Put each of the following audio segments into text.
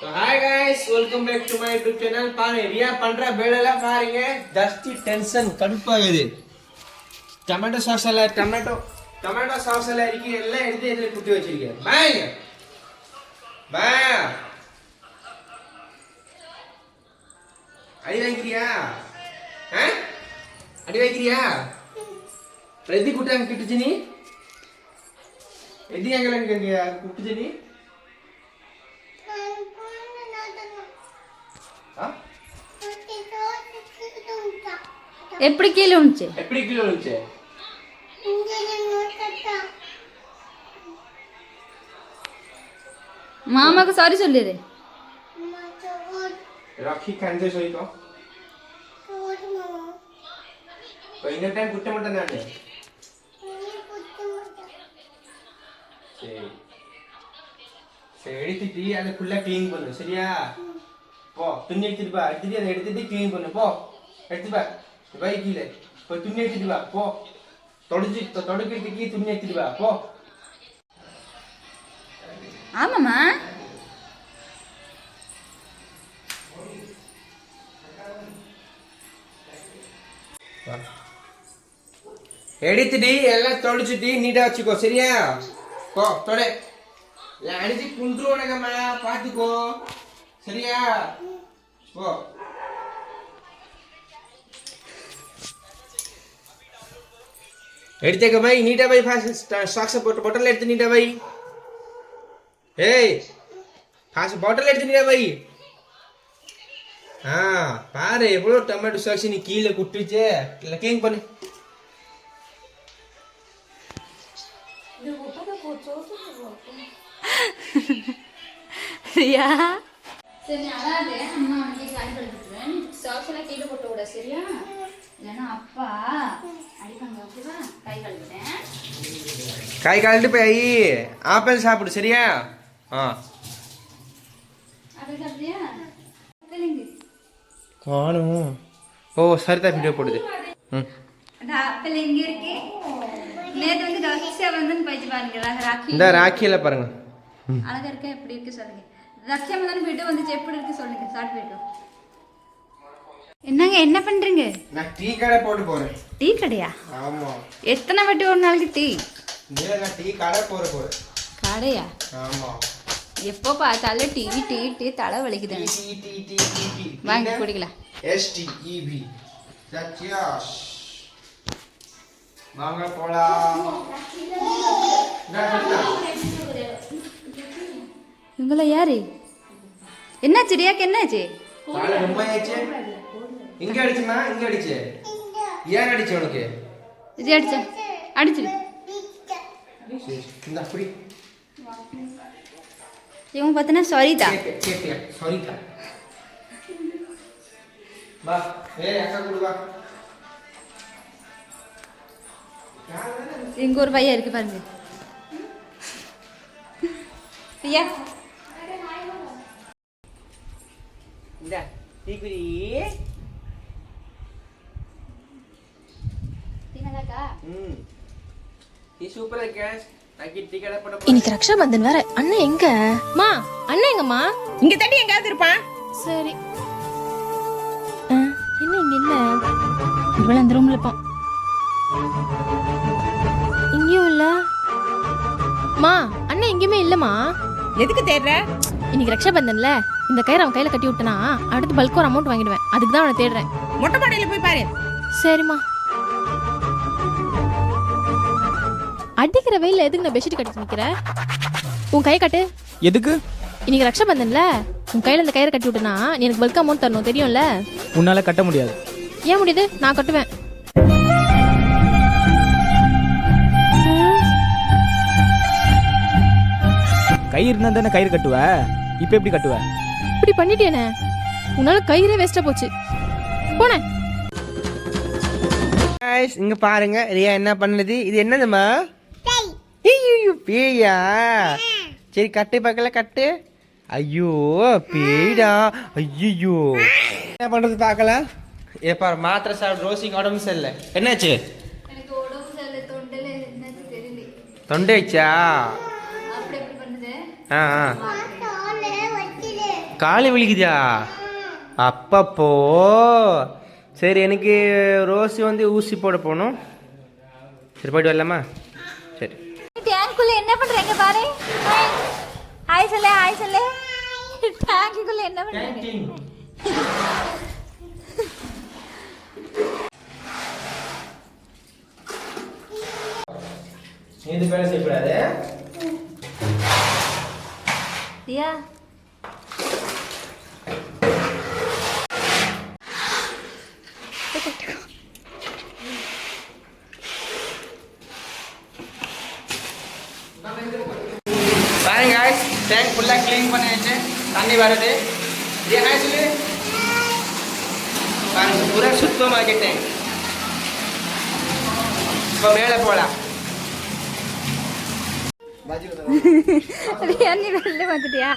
Hi guys welcome back to my YouTube channel பாருங்க ரியா பண்ற வேலையெல்லாம் பாருங்க. ஜஸ்ட் டென்ஷன் கடுப்பாகுது டொமேட்டோ சாஸ்ல டொமேட்டோ டொமேட்டோ சாஸ்ல எல்லாம் இருக்கு. எல்லாம் எடுத்து எதில் குட்டி வச்சிருக்கேன் பாருங்க. பா அடி வைக்கிறியா ஆ? அடி வைக்கிறியா எதி குட்டாங்க கிட்டுச்சு நீ. எதி எங்களுக்கு குட்டுச்சு நீ ஆ? ఎప్పుడు కీలు ఉంచే எப்படி கிலோ இருந்துச்சு మామకు సారీ சொல்லிரு ராக்கி கஞ்ச சொல்லிக்கோ இப்போ இந்த டைம் குட்ட மாட்டேன் நான் சரி சரி எடுத்துட்டு அதை ஃபுல்லாக க்ளீன் பண்ணு சரியா போ துணி எடுத்துட்டு வா. எடுத்துட்டு அதை எடுத்துட்டு க்ளீன் பண்ணு. போ. எடுத்து வா. வை கீழே. போய் துணி எடுத்துட்டு வா. போ. தொடச்சு தொடக்கிறதுக்கு துணி எடுத்துட்டு வா. போ. ஆமாம்மா. எடுத்துட்டு எல்லாம் தொலைச்சிட்டு நீட்டா வச்சுக்கோ சரியா? போ தொலை அடிச்சு குந்துருவானுங்கம்மா பார்த்துக்கோ. சரியா? போ எடுத்தேக்க பை நீட்டா பை ஃபாஸ்ட் சாக்ஸை போட்டு பாட்டில் எடுத்து நீட்டா பை ஏய் ஃபாஸ்ட் பாட்டில் எடுத்து நீட்டா பை ஆ பாரு எவ்வளோ டொமேட்டோ சாக்ஸ் நீ கீழே குட்டுச்சு இல்லை க்ளீன் பண்ணு ரியா சரி அதாவது அம்மா வந்து காய் கழுவிட்டுருவேன் சாக்ஸ் எல்லாம் கீழே போட்டு விட சரியா? இல்லைன்னா அப்பா அடிப்பாங்க ஓகேவா கை கழுவிட்டேன் போய் ஆப்பிள் சாப்பிடு சரியா? ஆ. அப்படி சாப்பிட்டியா? காணும். ஓ சரிதா வீடியோ போடுது. ம். ஆப்பிள் எங்க இருக்கு? நேத்து வந்து ரக்ஷா வந்து போயிட்டு பாருங்க ராக்கி இந்த ராக்கியில் பாருங்க. அழகா இருக்கா? எப்படி இருக்கு சொல்லுங்க. ரக்ஷாமதான் வீடியோ வந்துச்சு. எப்படி இருக்கு சொல்லுங்க. ஷார்ட் வீடியோ என்னங்க என்ன பண்றீங்க? நான் டீ கடை போட்டு போகிறேன் டீ கடையா? ஆமாம் எத்தனை வாட்டி ஒரு நாளைக்கு டீ? இல்லை நான் டீ கடை போட போகிறேன் கடையா? ஆமாம் எப்போ பார்த்தாலும் டீ டீ டீ தலை வலிக்குது. Tea tea tea tea tea வாங்கி குடிக்கலாம். எஸ்டிஇபி சத்யாஷ். வாங்க போலாம். இவங்கள யாரு? என்னாச்சு ரியாக்கு என்னாச்சு? காலை ரொம்ப ஆயிடுச்சு இங்க அடிச்சுமா இங்க அடிச்சு. ஏன் அடிச்சு உனக்கு? இது அடிச்சா? அடிச்சிரு. சரி, இந்த அப்படி இவன் பார்த்தனா சாரி தான் கேட்டு கேட்டு சாரிக்கா வா ஏய் அக்கா கொடு வா. இங்க ஒரு பையன் இருக்கு பாருங்க. ரியா இந்த டீக்குடி ம் நீ சூப்பரா இருக்க நான் டீ கடை போட போறேன். இன்னைக்கு ரக்ஷாபந்தன் வேற. அண்ணன் எங்க? மா அண்ணன் எங்கம்மா? இங்க தட்டி எங்காவது இருப்பான் சரி. ஆ, என்ன இங்க இல்ல ஒருவேளை அந்த ரூம்ல இருப்பான் இங்கேயும் இல்ல? மா அண்ணன் எங்கேயுமே இல்லம்மா. எதுக்கு தேடுற? இன்னைக்கு ரக்ஷாபந்தன்ல. இந்த கயிறு அவன் கையில கட்டி விட்டனா அடுத்து பல்க் ஒரு அமௌண்ட் வாங்கிடுவேன். அதுக்கு தான் அவனை தேடுறேன். மொட்டை மாடையில போய் பாரு. சரிம்மா. அடிக்கிற வெயில்ல எதுக்கு நான் பெட்ஷீட் கட்டி நிக்கிற? உன் கை கட்டு. எதுக்கு? இன்னைக்கு ரக்ஷாபந்தன்ல உன் கையில இந்த கயிறை கட்டி விட்டனா நீ எனக்கு பல்க் அமௌண்ட் தரணும் தெரியும்ல? உன்னால கட்ட முடியாது. ஏன் முடியுது? நான் கட்டுவேன். கை இருந்தா தானே கயிறு கட்டுவ? இப்ப எப்படி கட்டுவ? இப்படி பண்ணிட்டேனே. உன்னால கயிறே வேஸ்டா போச்சு. போனேன் இங்க பாருங்க ரியா என்ன பண்ணுது? இது என்னதுமா ஐயோ பேயா? சரி கட்டு பார்க்கல கட்டு. ஐயோ பேய்டா. ஐயோ என்ன பண்றது பார்க்கல? ஏ பாரு மாத்திரை சாப்பிட்டு ரோசிக்கு உடம்பு சரியில்லை. என்னாச்சு? தொண்டை வச்சா அப்படி எப்படி பண்ணுது? ஆ ஆ. காலு வலிக்குதா அப்பப்போ. சரி எனக்கு ரோஸி வந்து ஊசி போட போகணும். சரி போயிட்டு வரலாமா? சரி. டேங்க்குள்ள என்ன பண்றீங்க பாரு? ஹாய். சொல்லு ஹாய் சொல்லு. டேங்குக்குள்ள என்ன பண்றீங்க? இது வேலை செய்யக்கூடாது தியா பாருங்க guys, டேங்க் ஃபுல்லாக க்ளீன் பண்ணியாச்சு தண்ணி வருது இது என்ன சொல்லு பாருங்க பூரா சுத்தமாக டேங்க் இப்போ மேலே போகலாம் ரியா நீ வெளில வந்துட்டியா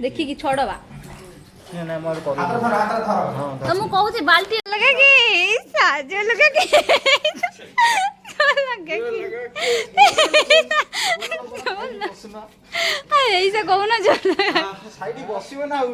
ଦେଖିକି ଛଡ଼ବା ମୁଁ କହୁଛି ବାଲ୍ଟି ଲଗା କି ସାହାଯ୍ୟ ଲଗା କି ଏଇସା କହୁନା ବସିବ ନା ଆଉ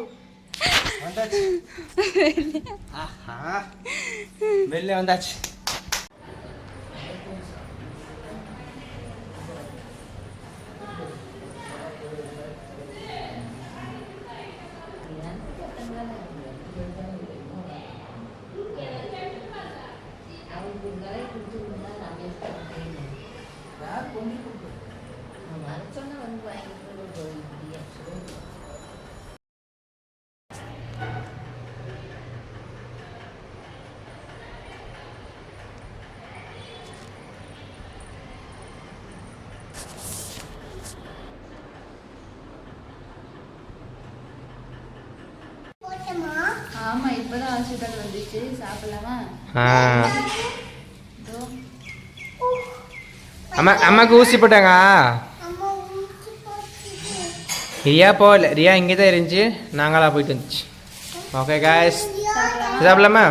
ஆமா இப்பதான் ஹாஸ்பிட்டல் வந்துச்சு. சாப்பிடலாமா? அம்மா அம்மாக்கு ஊசி போட்டாங்க. ரியா போகல ரியா இங்கே தான் இருந்துச்சு. நாங்களாம் போயிட்டு வந்துச்சு. ஓகே காய்ஸ் சாப்பிடலாமா?